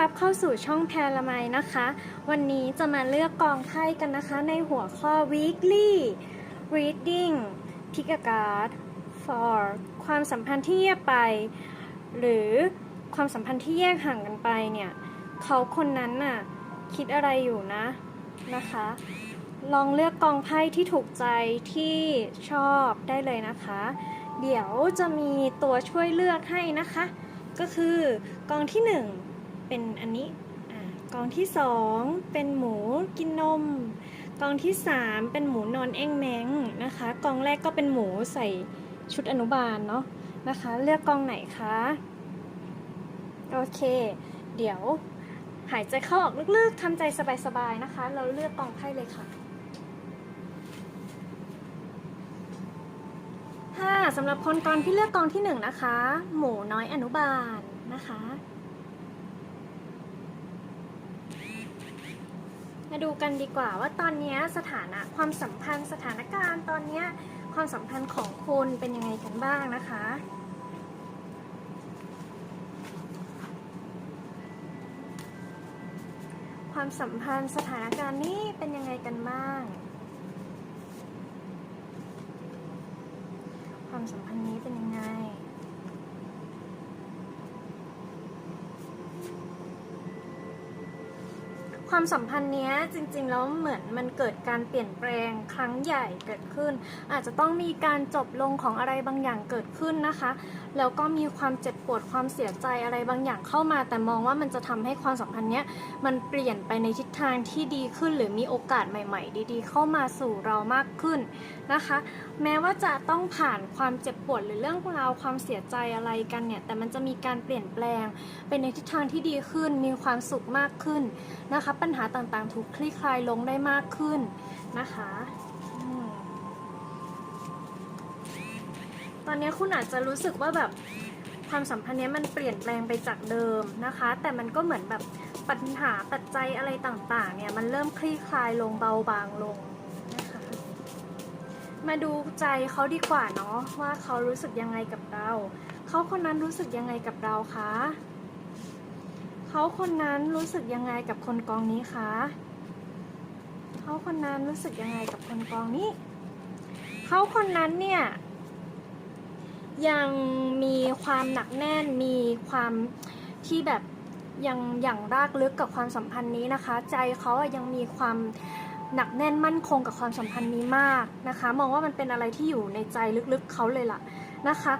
รับเข้าสู่ช่องแพรละไมนะคะ วันนี้จะมาเลือกกองไพ่กันนะคะ ในหัวข้อ weekly reading pick a card for ความสัมพันธ์ที่เงียบไป หรือความสัมพันธ์ที่แยกห่างกันไปเนี่ย เขาคนนั้นน่ะ คิดอะไรอยู่นะนะคะ ลองเลือกกองไพ่ที่ถูกใจที่ชอบได้เลยนะคะ เดี๋ยวจะมีตัวช่วยเลือกให้นะคะ ก็คือกองที่หนึ่ง เป็นอันนี้อ่ากองที่สองเป็นหมูกินนม กองที่สามเป็นหมูนอนแอ่งแมงนะคะ กองแรกก็เป็นหมูใส่ชุดอนุบาลเนาะนะคะ เลือกกองไหนคะโอเค เดี๋ยวหายใจเข้าออกลึกๆทำใจสบายๆนะคะ เราเลือกกองไพ่เลยค่ะค่ะสำหรับคนกรที่เลือกกองที่หนึ่งนะคะ หมูน้อยอนุบาลนะคะ มาดูกันดีกว่าว่าตอนนี้สถานะความสัมพันธ์สถานการณ์ตอนนี้ความสัมพันธ์ของคุณเป็นยังไงกันบ้างนะคะ ความสัมพันธ์สถานการณ์นี้เป็นยังไงกันบ้าง ความสัมพันธ์นี้เป็นยังไง ความสัมพันธ์เนี้ยจริงๆแล้วเหมือนมันเกิดการเปลี่ยนแปลงครั้งใหญ่เกิดขึ้น อาจจะต้องมีการจบลงของอะไรบางอย่างเกิดขึ้นนะคะแล้วก็มีความเจ็บปวดความเสียใจอะไรบางอย่างเข้ามา แต่มองว่ามันจะทำให้ความสัมพันธ์เนี้ยมันเปลี่ยนไปในทิศทางที่ดีขึ้น หรือมีโอกาสใหม่ ๆ ดีๆ เข้ามาสู่เรามากขึ้นนะคะ แม้ว่าจะต้องผ่านความเจ็บปวดหรือเรื่องราวความเสียใจอะไรกันเนี่ยแต่มันจะมีการเปลี่ยนแปลงไปในทิศทางที่ดีขึ้น มีความสุขมากขึ้นนะคะ ปัญหาต่างๆ ถูกคลี่คลายลงได้มากขึ้นนะคะ อนนี้คุณอาจจะรู้สึกว่าแบบความสัมพันธ์เนี้ยมันเปลี่ยนแปลงไปจากเดิมนะคะ แต่มันก็เหมือนแบบปัญหาปัจจัยอะไรต่างๆ เนี่ยมันเริ่มคลี่คลายลงเบาบางลงนะคะ มาดูใจเขาดีกว่าเนาะว่าเขารู้สึกยังไงกับเราเขาคนนั้นรู้สึกยังไงกับเราคะเขาคนนั้นรู้สึกยังไงกับคนกองนี้คะเขาคนนั้นรู้สึกยังไงกับคนกองนี้เขาคนนั้นเนี่ย ยังมีความหนักแน่นมีความที่แบบยังอย่างรากลึกกับความสัมพันธ์นี้นะคะ ใจเขาอะยังมีความหนักแน่นมั่นคงกับความสัมพันธ์นี้มากนะคะ มองว่ามันเป็นอะไรที่อยู่ในใจลึกๆเขาเลยล่ะนะคะ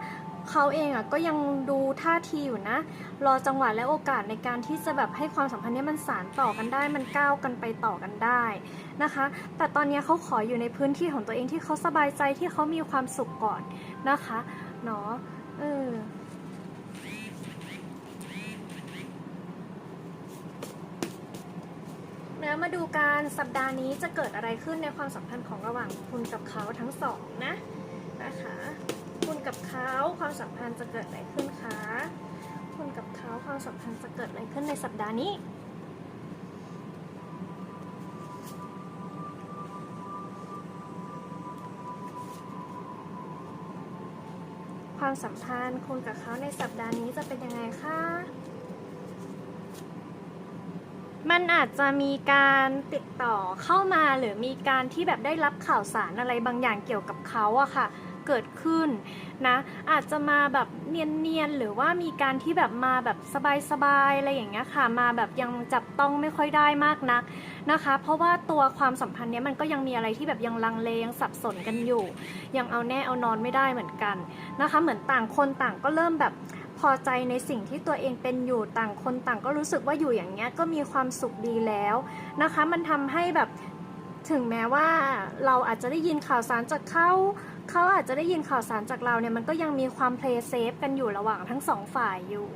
เขาเองอะก็ยังดูท่าทีอยู่นะ รอจังหวะและโอกาสในการที่จะแบบให้ความสัมพันธ์นี้มันสานต่อกันได้ มันก้าวกันไปต่อกันได้นะคะ แต่ตอนนี้เขาขออยู่ในพื้นที่ของตัวเองที่เขาสบายใจที่เขามีความสุขก่อนนะคะ เนาะเออแล้วมาดูการสัปดาห์นี้จะเกิดอะไรขึ้นในความสัมพันธ์ของระหว่างคุณกับเขาทั้งสองนะนะคะคุณกับเขาความสัมพันธ์จะเกิดอะไรขึ้นคะคุณกับเขาความสัมพันธ์จะเกิดอะไรขึ้นในสัปดาห์นี้ ความสัมพันธ์คุณกับเขาในสัปดาห์นี้จะเป็นยังไงคะ มันอาจจะมีการติดต่อเข้ามาหรือมีการที่แบบได้รับข่าวสารอะไรบางอย่างเกี่ยวกับเขาอะค่ะ เกิดขึ้นนะอาจจะมาแบบเนียนๆหรือว่ามีการที่แบบมาแบบสบายๆอะไรอย่างเงี้ยค่ะมาแบบยังจับต้องไม่ค่อยได้มากนักนะคะ เพราะว่าตัวความสัมพันธ์เนี้ยมันก็ยังมีอะไรที่แบบยังลังเลยังสับสนกันอยู่ ยังเอาแน่เอานอนไม่ได้เหมือนกันนะคะ เหมือนต่างคนต่างก็เริ่มแบบพอใจในสิ่งที่ตัวเองเป็นอยู่ต่างคนต่างก็รู้สึกว่าอยู่อย่างเงี้ยก็มีความสุขดีแล้วนะคะ มันทำให้แบบถึงแม้ว่าเราอาจจะได้ยินข่าวสารจากเขา เขาอาจจะได้ยินข่าวสารจากเราเนี่ยมันก็ยังมีความเพลย์เซฟกันอยู่ระหว่างทั้งสองฝ่ายอยู่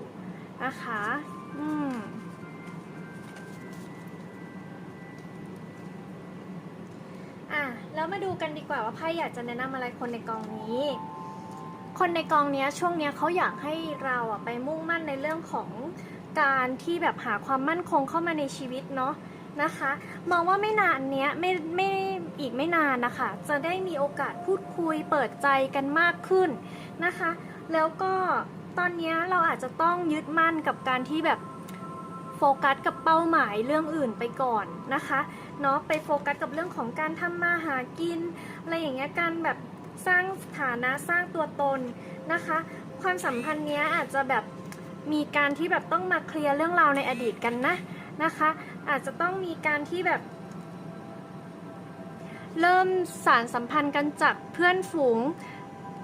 นะคะอืมอะแล้วมาดูกันดีกว่าว่าไพ่อยากจะแนะนำอะไรคนในกองนี้ คนในกองนี้ช่วงนี้เขาอยากให้เราอะไปมุ่งมั่นในเรื่องของการที่แบบหาความมั่นคงเข้ามาในชีวิตเนาะนะคะ มองว่าไม่นานเนี้ยไม่ไม่ อีกไม่นานนะคะ จะได้มีโอกาสพูดคุยเปิดใจกันมากขึ้นนะคะ แล้วก็ตอนนี้เราอาจจะต้องยึดมั่นกับการที่แบบโฟกัสกับเป้าหมายเรื่องอื่นไปก่อนนะคะเนาะไปโฟกัสกับเรื่องของการทำมาหากินอะไรอย่างเงี้ยการแบบสร้างฐานะสร้างตัวตนนะคะ ความสัมพันธ์เนี้ยอาจจะแบบมีการที่แบบต้องมาเคลียร์เรื่องราวในอดีตกันนะนะคะ อาจจะต้องมีการที่แบบ เริ่มสารสัมพันธ์กันจากเพื่อนฝูง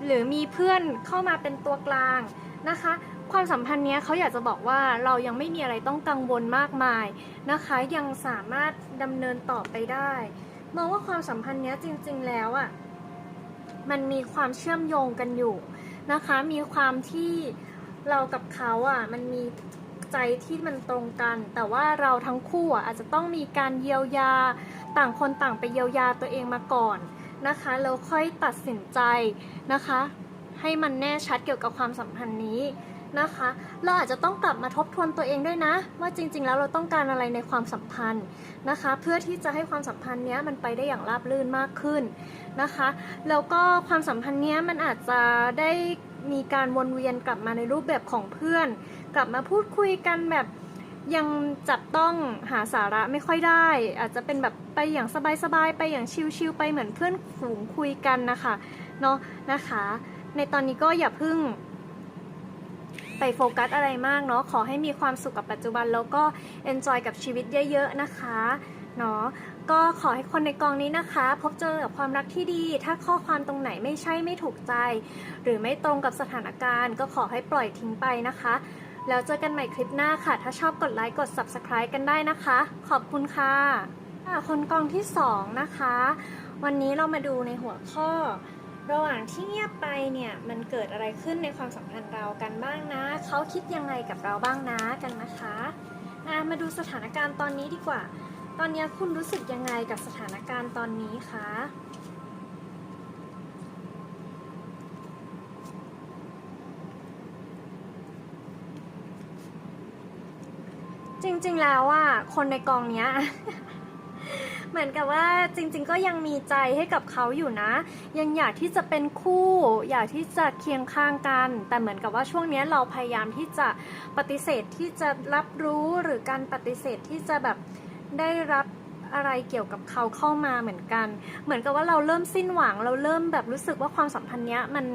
หรือมีเพื่อนเข้ามาเป็นตัวกลางนะคะ ความสัมพันธ์เนี้ยเขาอยากจะบอกว่าเรายังไม่มีอะไรต้องกังวลมากมายนะคะ ยังสามารถดำเนินต่อไปได้ มองว่าความสัมพันธ์เนี้ยจริง ๆ แล้วอะ่ะมันมีความเชื่อมโยงกันอยู่นะคะ มีความที่เรากับเขาอะ่ะมันมี ใจที่มันตรงกัน แต่ว่าเราทั้งคู่อาจจะต้องมีการเยียวยาต่างคนต่างไปเยียวยาตัวเองมาก่อนนะคะแล้วค่อยตัดสินใจนะคะ ให้มันแน่ชัดเกี่ยวกับความสัมพันธ์นี้นะคะ เราอาจจะต้องกลับมาทบทวนตัวเองด้วยนะ ว่าจริง ๆ แล้วเราต้องการอะไรในความสัมพันธ์นะคะ เพื่อที่จะให้ความสัมพันธ์เนี้ยมันไปได้อย่างราบรื่นมากขึ้นนะคะแล้วก็ความสัมพันธ์เนี้ยมันอาจจะได้ มีการวนเวียนกลับมาในรูปแบบของเพื่อน กลับมาพูดคุยกันแบบยังจับต้องหาสาระไม่ค่อยได้ อาจจะเป็นแบบไปอย่างสบายๆไปอย่างชิลๆไปเหมือนเพื่อนฝูงคุยกันนะคะเนาะนะคะ ในตอนนี้ก็อย่าพึ่ง ไปโฟกัสอะไรมากเนาะขอให้มีความสุขกับปัจจุบันแล้วก็ enjoy กับชีวิตเยอะ ๆ นะคะ เนาะก็ขอให้คนในกองนี้นะคะ พบเจอกับความรักที่ดี ถ้าข้อความตรงไหนไม่ใช่ไม่ถูกใจ หรือไม่ตรงกับสถานการณ์ ก็ขอให้ปล่อยทิ้งไปนะคะ แล้วเจอกันใหม่คลิปหน้าค่ะ ถ้าชอบกดไลค์กด subscribe กันได้นะคะ ขอบคุณค่ะคนกองที่ 2 นะคะ วันนี้เรามาดูในหัวข้อ ระหว่างที่เงียบไปเนี่ยมันเกิดอะไรขึ้นในความสัมพันธ์เรากันบ้างนะ เขาคิดยังไงกับเราบ้างนะกันนะคะมาดูสถานการณ์ตอนนี้ดีกว่า ตอนนี้คุณรู้สึกยังไงกับสถานการณ์ตอนนี้คะจริงๆ แล้วอะคนในกองเนี้ย เหมือนกับว่าจริง ๆ ก็ยังมีใจให้กับเขาอยู่นะ ยังอยากที่จะเป็นคู่ อยากที่จะเคียงข้างกัน แต่เหมือนกับว่าช่วงเนี้ยเราพยายามที่จะปฏิเสธที่จะรับรู้หรือการปฏิเสธที่จะแบบ ได้รับอะไรเกี่ยวกับเขาเข้ามาเหมือนกัน เหมือนกับว่าเราเริ่มสิ้นหวัง เราเริ่มแบบรู้สึกว่าความสัมพันธ์เนี้ยมัน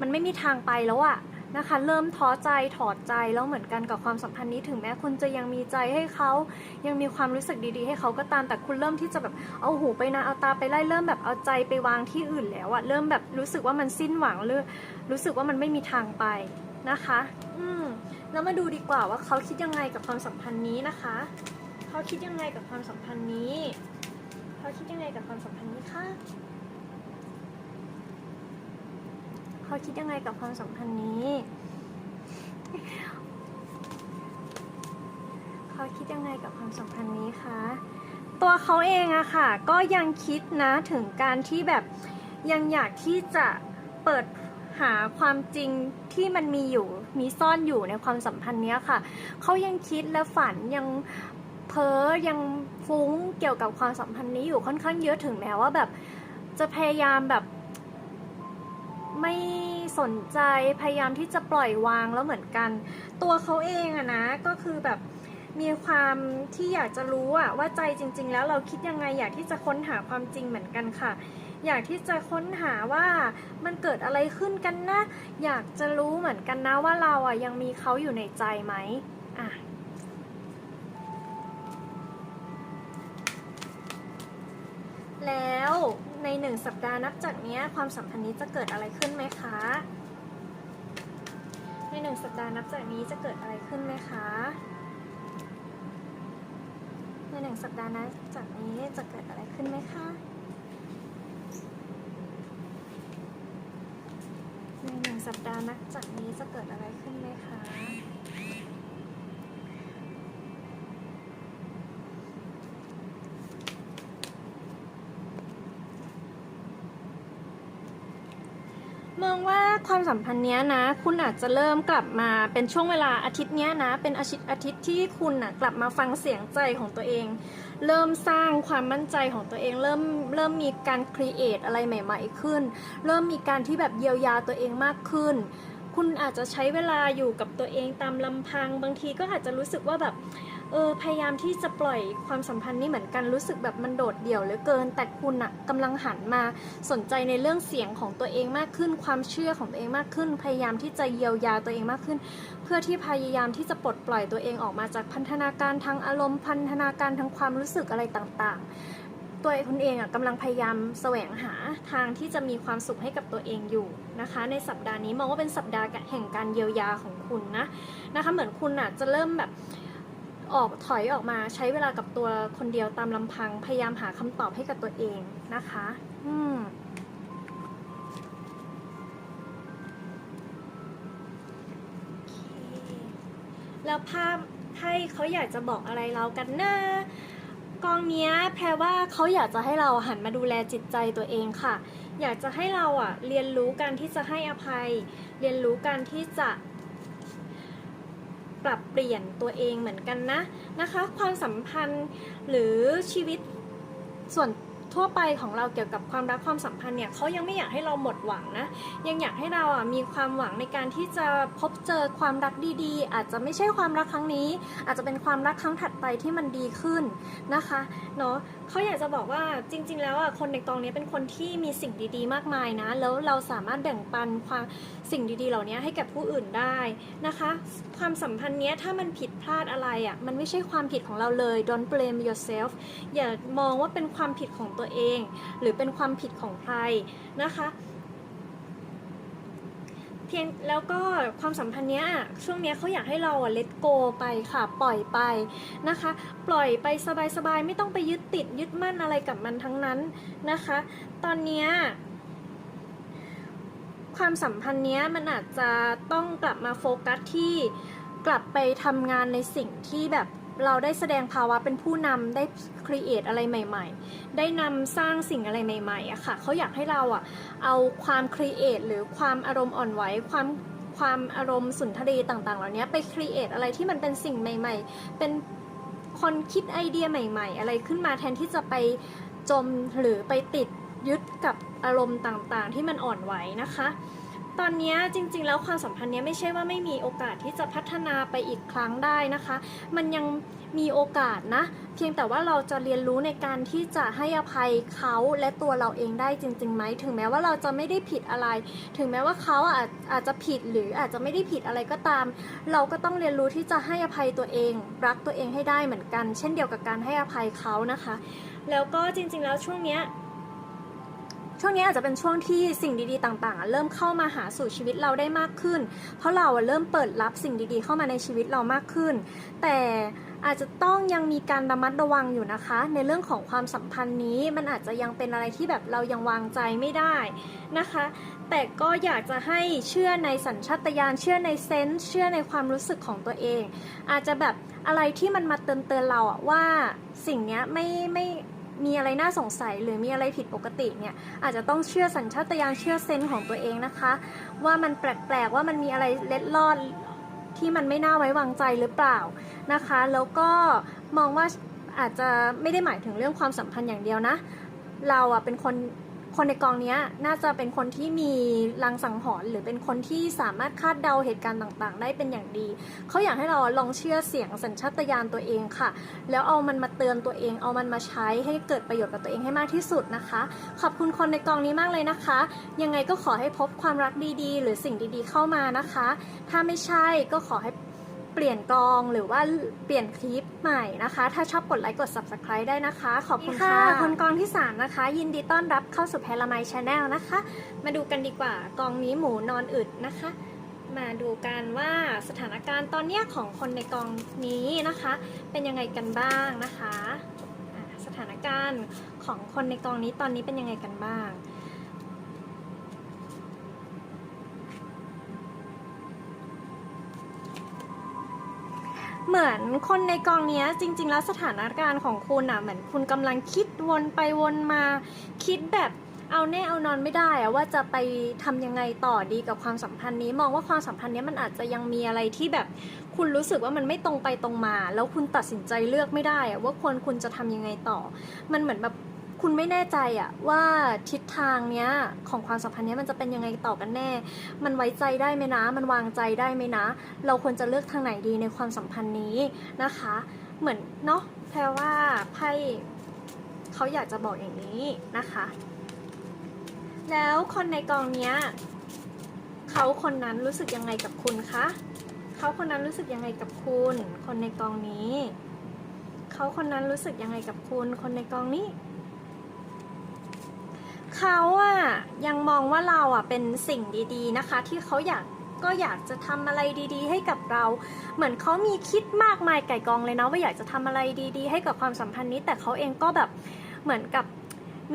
มันไม่มีทางไปแล้วอะนะคะ เริ่มท้อใจถอดใจแล้วเหมือนกันกับความสัมพันธ์นี้ถึงแม้คุณจะยังมีใจให้เขายังมีความรู้สึกดีๆ ให้เขาก็ตามแต่คุณเริ่มที่จะแบบเอาหูไปนะเอาตาไปไล่เริ่มแบบเอาใจไปวางที่อื่นแล้วอะเริ่มแบบรู้สึกว่ามันสิ้นหวังหรือรู้สึกว่ามันไม่มีทางไปนะคะ อืมแล้วมาดูดีกว่าว่าเขาคิดยังไงกับความสัมพันธ์นี้นะคะ เขาคิดยังไงกับความสัมพันธ์นี้เขาคิดยังไงกับความสัมพันธ์นี้คะเขาคิดยังไงกับความสัมพันธ์นี้เขาคิดยังไงกับความสัมพันธ์นี้คะตัวเขาเองอะค่ะ ก็ยังคิดนะถึงการที่แบบยังอยากที่จะเปิดหาความจริงที่มันมีอยู่มีซ่อนอยู่ในความสัมพันธ์เนี้ยค่ะ เขายังคิดและฝันยัง เพ้อยังฟุ้งเกี่ยวกับความสัมพันธ์นี้อยู่ค่อนข้างเยอะถึงแม้ว่าแบบ จะพยายามแบบ ไม่สนใจพยายามที่จะปล่อยวางแล้วเหมือนกัน ตัวเขาเองอะนะก็คือแบบมีความที่อยากจะรู้อะว่าใจจริง ๆ แล้วเราคิดยังไงอยากที่จะค้นหาความจริงเหมือนกันค่ะ อยากที่จะค้นหาว่ามันเกิดอะไรขึ้นกันนะ อยากจะรู้เหมือนกันนะว่าเราอะยังมีเขาอยู่ในใจไหมอะ แล้วในหนึ่งสัปดาห์นับจากนี้ความสัมพันธ์นี้จะเกิดอะไรขึ้นไหมคะ ในหนึ่งสัปดาห์นับจากนี้จะเกิดอะไรขึ้นไหมคะ ในหนึ่งสัปดาห์นับจากนี้จะเกิดอะไรขึ้นไหมคะในหนึ่งสัปดาห์นับจากนี้จะเกิดอะไรขึ้นไหมคะ มองว่า ความสัมพันธ์เนี้ยนะ คุณอาจจะเริ่มกลับมาเป็นช่วงเวลาอาทิตย์เนี้ยนะ เป็นอาทิตย์อาทิตย์ที่คุณนะกลับมาฟังเสียงใจของตัวเอง เริ่มสร้างความมั่นใจของตัวเองเริ่มเริ่มมีการครีเอทอะไรใหม่ ๆ ขึ้น เริ่มมีการที่แบบเยียวยาตัวเองมากขึ้น คุณอาจจะใช้เวลาอยู่กับตัวเองตามลำพัง บางทีก็อาจจะรู้สึกว่าแบบเออพยายามที่จะปล่อยความสัมพันธ์นี้เหมือนกันรู้สึกแบบมันโดดเดี่ยวเหลือเกิน แต่คุณอะกำลังหันมาสนใจในเรื่องเสียงของตัวเองมากขึ้น ความเชื่อของตัวเองมากขึ้น พยายามที่จะเยียวยาตัวเองมากขึ้น เพื่อที่พยายามที่จะปลดปล่อยตัวเองออกมาจากพันธนาการทางอารมณ์พันธนาการทางความรู้สึกอะไรต่างๆ ตัวคุณเองอะกำลังพยายามแสวงหาทางที่จะมีความสุขให้กับตัวเองอยู่นะคะ ในสัปดาห์นี้มองว่าเป็นสัปดาห์แห่งการเยียวยาของคุณนะนะคะเหมือนคุณอะจะเริ่มแบบออกถอยออกมาใช้เวลากับตัวคนเดียวตามลำพังพยายามหาคำตอบให้กับตัวเองนะคะ อืมแล้วภาพให้เขาอยากจะบอกอะไรเรากันนะ กองเนี้ยแปลว่าเขาอยากจะให้เราหันมาดูแลจิตใจตัวเองค่ะ อยากจะให้เราอะเรียนรู้การที่จะให้อภัย เรียนรู้การที่จะปรับเปลี่ยนตัวเองเหมือนกันนะนะคะ ความสัมพันธ์หรือชีวิตส่วน ทั่วไปของเราเกี่ยวกับความรักความสัมพันธ์เนี่ยเขายังไม่อยากให้เราหมดหวังนะ ยังอยากให้เราอะมีความหวังในการที่จะพบเจอความรักดีๆ อาจจะไม่ใช่ความรักครั้งนี้ อาจจะเป็นความรักครั้งถัดไปที่มันดีขึ้นนะคะเนาะเขาอยากจะบอกว่าจริง ๆ แล้วอะคนในกองนี้เป็นคนที่มีสิ่งดีๆ มากมายนะ แล้วเราสามารถแบ่งปันความสิ่งดีๆ เหล่านี้ให้กับผู้อื่นได้นะคะ ความสัมพันธ์เนี้ยถ้ามันผิดพลาดอะไรอะมันไม่ใช่ความผิดของเราเลย don't blame yourself อย่ามองว่าเป็นความผิดของตัวเอง หรือเป็นความผิดของใครนะคะเพียงแล้วก็ความสัมพันธ์เนี้ยช่วงเนี้ยเขาอยากให้เราอะ let go ไปค่ะ ปล่อยไปนะคะ ปล่อยไปสบายๆ ไม่ต้องไปยึดติดยึดมั่นอะไรกับมันทั้งนั้นนะคะ ตอนเนี้ยความสัมพันธ์เนี้ยมันอาจจะต้องกลับมาโฟกัสที่กลับไปทำงานในสิ่งที่แบบ เราได้แสดงภาวะเป็นผู้นำได้ครีเอทอะไรใหม่ ๆ ได้นำสร้างสิ่งอะไรใหม่ๆอะค่ะเขาอยากให้เราอะเอาความครีเอทหรือความอารมณ์อ่อนไหวความความอารมณ์สุนทรีต่างๆ เหล่านี้ไปครีเอทอะไรที่มันเป็นสิ่งใหม่ ๆ เป็นคนคิดไอเดียใหม่ ๆ อะไรขึ้นมาแทนที่จะไปจมหรือไปติดยึดกับอารมณ์ต่างๆ ที่มันอ่อนไหวนะคะ ตอนนี้จริง ๆ แล้วความสัมพันธ์เนี้ยไม่ใช่ว่าไม่มีโอกาสที่จะพัฒนาไปอีกครั้งได้นะคะ มันยังมีโอกาสนะ เพียงแต่ว่าเราจะเรียนรู้ในการที่จะให้อภัยเขาและตัวเราเองได้จริงๆไหมถึงแม้ว่าเราจะไม่ได้ผิดอะไร ถึงแม้ว่าเขาอาจอาจจะผิดหรืออาจจะไม่ได้ผิดอะไรก็ตาม เราก็ต้องเรียนรู้ที่จะให้อภัยตัวเอง รักตัวเองให้ได้เหมือนกัน เช่นเดียวกับการให้อภัยเขานะคะ แล้วก็จริงๆแล้วช่วงเนี้ย ช่วงนี้อาจจะเป็นช่วงที่สิ่งดีๆต่างๆ เริ่มเข้ามาหาสู่ชีวิตเราได้มากขึ้น เพราะเราเริ่มเปิดรับสิ่งดีๆ เข้ามาในชีวิตเรามากขึ้น แต่อาจจะต้องยังมีการระมัดระวังอยู่นะคะ ในเรื่องของความสัมพันธ์นี้มันอาจจะยังเป็นอะไรที่แบบเรายังวางใจไม่ได้นะคะ แต่ก็อยากจะให้เชื่อในสัญชาตญาณเชื่อในเซนส์เชื่อในความรู้สึกของตัวเอง อาจจะแบบอะไรที่มันมาเตือนเตือนเราอะว่าสิ่งเนี้ยไม่ไม่ มีอะไรน่าสงสัยหรือมีอะไรผิดปกติเนี่ยอาจจะต้องเชื่อสัญชาตญาณเชื่อเซนส์ของตัวเองนะคะ ว่ามันแปลกๆว่ามันมีอะไรเล็ดลอดที่มันไม่น่าไว้วางใจหรือเปล่านะคะ แล้วก็มองว่าอาจจะไม่ได้หมายถึงเรื่องความสัมพันธ์อย่างเดียวนะ เราอะเป็นคน คนในกองเนี้ยน่าจะเป็นคนที่มีลังสังหรณ์หรือเป็นคนที่สามารถคาดเดาเหตุการณ์ต่างๆ ได้เป็นอย่างดี เขาอยากให้เราลองเชื่อเสียงสัญชาตญาณตัวเองค่ะ แล้วเอามันมาเตือนตัวเอง เอามันมาใช้ให้เกิดประโยชน์กับตัวเองให้มากที่สุดนะคะ ขอบคุณคนในกองนี้มากเลยนะคะ ยังไงก็ขอให้พบความรักดีๆ หรือสิ่งดีๆ เข้ามานะคะ ถ้าไม่ใช่ก็ขอให้ ปลี่ยนกองหรือว่าเปลี่ยนคลิปใหม่นะคะ ถ้าชอบกดไลค์กด subscribe ได้นะคะ ขอบคุณค่ะ คนกองที่ 3 นะคะ ยินดีต้อนรับเข้าสู่แพลไมชาแนลนะคะ มาดูกันดีกว่ากองนี้หมูนอนอึดนะคะ มาดูกันว่าสถานการณ์ตอนนี้ของคนในกองนี้นะคะ เป็นยังไงกันบ้างนะคะ สถานการณ์ของคนในกองนี้ตอนนี้เป็นยังไงกันบ้าง เหมือนคนในกองเนี้ยจริง ๆ แล้วสถานการณ์ของคุณอะเหมือนคุณกำลังคิดวนไปวนมาคิดแบบเอาแน่เอานอนไม่ได้อะว่าจะไปทำยังไงต่อดีกับความสัมพันธ์นี้ มองว่าความสัมพันธ์นี้มันอาจจะยังมีอะไรที่แบบคุณรู้สึกว่ามันไม่ตรงไปตรงมา แล้วคุณตัดสินใจเลือกไม่ได้อะว่าควรคุณจะทำยังไงต่อ มันเหมือนแบบ คุณไม่แน่ใจอะว่าทิศทางเนี้ยของความสัมพันธ์เนี้ยมันจะเป็นยังไงต่อกันแน่ มันไว้ใจได้ไหมนะ มันวางใจได้ไหมนะ เราควรจะเลือกทางไหนดีในความสัมพันธ์นี้นะคะ เหมือนเนาะแปลว่าไพ่เขาอยากจะบอกอย่างนี้นะคะ แล้วคนในกองเนี้ยเขาคนนั้นรู้สึกยังไงกับคุณคะเขาคนนั้นรู้สึกยังไงกับคุณ คนในกองนี้ เขาคนนั้นรู้สึกยังไงกับคุณ คนในกองนี้ เขาอะยังมองว่าเราอะเป็นสิ่งดีๆนะคะ ที่เขาอยากก็อยากจะทำอะไรดีๆ ให้กับเรา เหมือนเขามีคิดมากมายไก่กองเลยนะว่าอยากจะทำอะไรดี ๆ ให้กับความสัมพันธ์นี้ แต่เขาเองก็แบบเหมือนกับ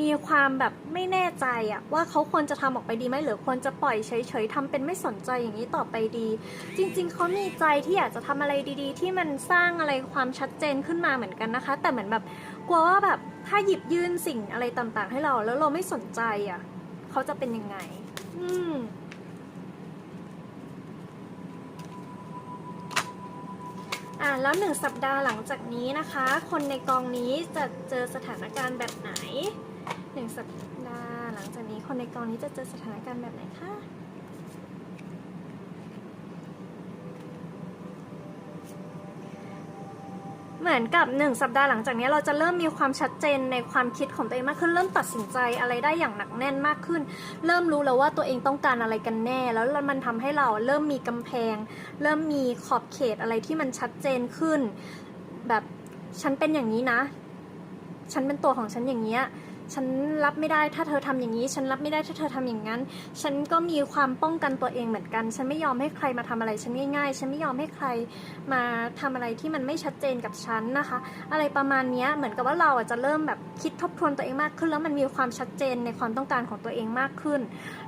มีความแบบไม่แน่ใจอะว่าเขาควรจะทำออกไปดีไหมหรือควรจะปล่อยเฉยๆทำเป็นไม่สนใจอย่างนี้ต่อไปดี จริง ๆเขามีใจที่อยากจะทำอะไรดี ๆ ที่มันสร้างอะไรความชัดเจนขึ้นมาเหมือนกันนะคะ แต่เหมือนแบบ กลัวว่าแบบถ้าหยิบยื่นสิ่งอะไรต่างๆ ให้เราแล้วเราไม่สนใจอะ เขาจะเป็นยังไง อืมอ่าแล้วหนึ่งสัปดาห์หลังจากนี้นะคะ คนในกองนี้จะเจอสถานการณ์แบบไหนหนึ่งสัปดาห์หลังจากนี้คนในกองนี้จะเจอสถานการณ์แบบไหนคะ เหมือนกับหนึ่งสัปดาห์หลังจากนี้เราจะเริ่มมีความชัดเจนในความคิดของตัวเองมากขึ้น เริ่มตัดสินใจอะไรได้อย่างหนักแน่นมากขึ้น เริ่มรู้แล้วว่าตัวเองต้องการอะไรกันแน่ แล้วมันทำให้เราเริ่มมีกำแพง เริ่มมีขอบเขตอะไรที่มันชัดเจนขึ้น แบบฉันเป็นอย่างนี้นะ ฉันเป็นตัวของฉันอย่างเงี้ย ฉันรับไม่ได้ถ้าเธอทำอย่างนี้ ฉันรับไม่ได้ถ้าเธอทำอย่างนั้น ฉันก็มีความป้องกันตัวเองเหมือนกัน ฉันไม่ยอมให้ใครมาทำอะไร ฉันง่ายๆ ฉันไม่ยอมให้ใครมาทำอะไรที่มันไม่ชัดเจนกับฉันนะคะ อะไรประมาณนี้เหมือนกับว่าเราอะจะเริ่มแบบคิดทบทวนตัวเองมากขึ้น แล้วมันมีความชัดเจนในความต้องการของตัวเองมากขึ้น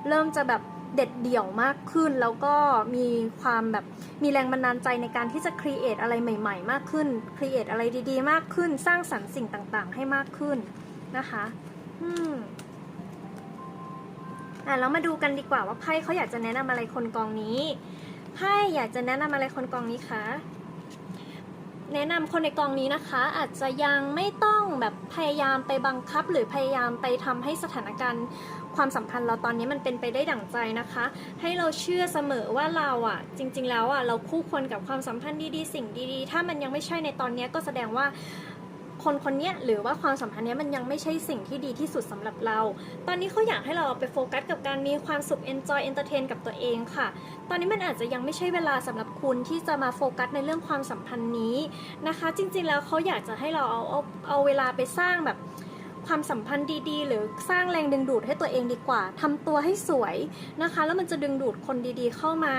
เริ่มจะแบบเด็ดเดี่ยวมากขึ้นแล้วก็มีความแบบมีแรงบันดาลใจในการที่จะครีเอทอะไรใหม่ๆ มากขึ้นครีเอทอะไรดีๆ มากขึ้น สร้างสรรค์สิ่งต่างๆ ให้มากขึ้นนะคะ อืมอะแล้วมาดูกันดีกว่าว่าไพ่เขาอยากจะแนะนำอะไรคนกองนี้ไพ่อยากจะแนะนำอะไรคนกองนี้คะแนะนำคนในกองนี้นะคะ อาจจะยังไม่ต้องแบบพยายามไปบังคับ หรือพยายามไปทำให้สถานการณ์ความสัมพันธ์เราตอนนี้มันเป็นไปได้ดั่งใจนะคะ ให้เราเชื่อเสมอว่าเราอะ จริง ๆ แล้วอะเราคู่ควรกับความสัมพันธ์ดีๆ สิ่งดีๆ ถ้ามันยังไม่ใช่ในตอนนี้ก็แสดงว่า คนคนเนี้ยหรือว่าความสัมพันธ์เนี้ยมันยังไม่ใช่สิ่งที่ดีที่สุดสำหรับเรา ตอนนี้เขาอยากให้เราไปโฟกัสกับการมีความสุข enjoy entertain กับตัวเองค่ะ ตอนนี้มันอาจจะยังไม่ใช่เวลาสำหรับคุณที่จะมาโฟกัสในเรื่องความสัมพันธ์นี้นะคะ จริงๆแล้วเขาอยากจะให้เราเอาเอาเอาเวลาไปสร้างแบบ ความสัมพันธ์ดีๆ หรือสร้างแรงดึงดูดให้ตัวเองดีกว่าทำตัวให้สวยนะคะ แล้วมันจะดึงดูดคนดีๆเข้ามา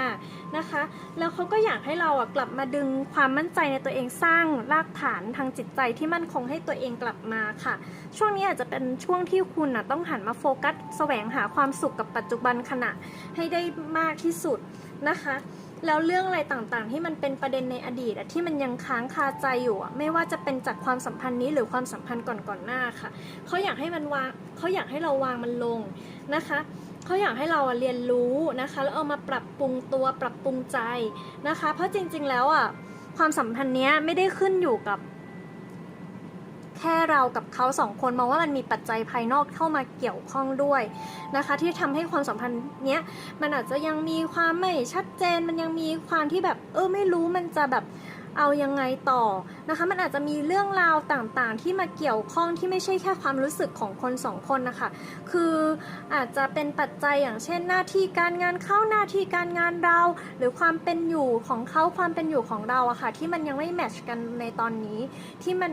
นะคะ แล้วเขาก็อยากให้เราอะกลับมาดึงความมั่นใจในตัวเองสร้างรากฐานทางจิตใจที่มั่นคงให้ตัวเองกลับมาค่ะ ช่วงนี้อาจจะเป็นช่วงที่คุณอะต้องหันมาโฟกัสแสวงหาความสุขกับปัจจุบันขณะให้ได้มากที่สุดนะคะ แล้วเรื่องอะไรต่างๆ ที่มันเป็นประเด็นในอดีตอะที่มันยังค้างคาใจอยู่อะไม่ว่าจะเป็นจากความสัมพันธ์นี้หรือความสัมพันธ์ก่อนๆหน้าค่ะเขาอยากให้มันวางเขาอยากให้เราวางมันลงนะคะเขาอยากให้เราเรียนรู้นะคะแล้วเอามาปรับปรุงตัวปรับปรุงใจนะคะ เพราะจริงๆแล้วอะความสัมพันธ์เนี้ยไม่ได้ขึ้นอยู่กับ แค่เรากับเขาสองคนมองว่ามันมีปัจจัยภายนอกเข้ามาเกี่ยวข้องด้วยนะคะ ที่ทำให้ความสัมพันธ์เนี้ยมันอาจจะยังมีความไม่ชัดเจนมันยังมีความที่แบบเออไม่รู้มันจะแบบ เอายังไงต่อนะคะ มันอาจจะมีเรื่องราวต่างๆ ที่มาเกี่ยวข้องที่ไม่ใช่แค่ความรู้สึกของคนสองคนนะคะ คืออาจจะเป็นปัจจัยอย่างเช่นหน้าที่การงานเข้าหน้าที่การงานเรา หรือความเป็นอยู่ของเขาความเป็นอยู่ของเราอะค่ะที่มันยังไม่แมทช์กันในตอนนี้ที่มัน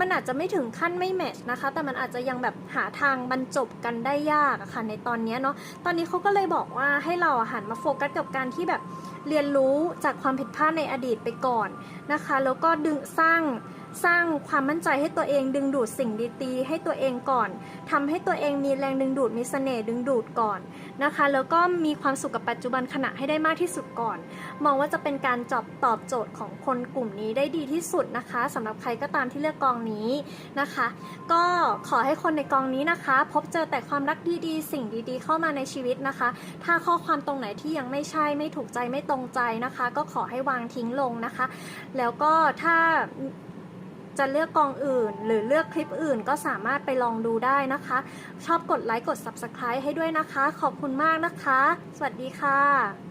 มันอาจจะไม่ถึงขั้นไม่แมทช์นะคะ แต่มันอาจจะยังแบบหาทางบรรจบกันได้ยากอะค่ะในตอนนี้เนาะตอนนี้เขาก็เลยบอกว่าให้เราหันมาโฟกัสกับการที่แบบ เรียนรู้จากความผิดพลาดในอดีตไปก่อนนะคะ แล้วก็ดึงสร้าง สร้างความมั่นใจให้ตัวเองดึงดูดสิ่งดีๆให้ตัวเองก่อนทำให้ตัวเองมีแรงดึงดูดมีเสน่ห์ดึงดูดก่อนนะคะ แล้วก็มีความสุขกับปัจจุบันขณะให้ได้มากที่สุดก่อน มองว่าจะเป็นการจอบตอบโจทย์ของคนกลุ่มนี้ได้ดีที่สุดนะคะสำหรับใครก็ตามที่เลือกกองนี้นะคะ ก็ขอให้คนในกองนี้นะคะ พบเจอแต่ความรักดีๆ สิ่งดีๆ เข้ามาในชีวิตนะคะ ถ้าข้อความตรงไหนที่ยังไม่ใช่ไม่ถูกใจไม่ตรงใจนะคะ ก็ขอให้วางทิ้งลงนะคะ แล้วก็ถ้า จะเลือกกองอื่น หรือเลือกคลิปอื่นก็สามารถไปลองดูได้นะคะ ชอบกดไลค์กด Subscribe ให้ด้วยนะคะ ขอบคุณมากนะคะ สวัสดีค่ะ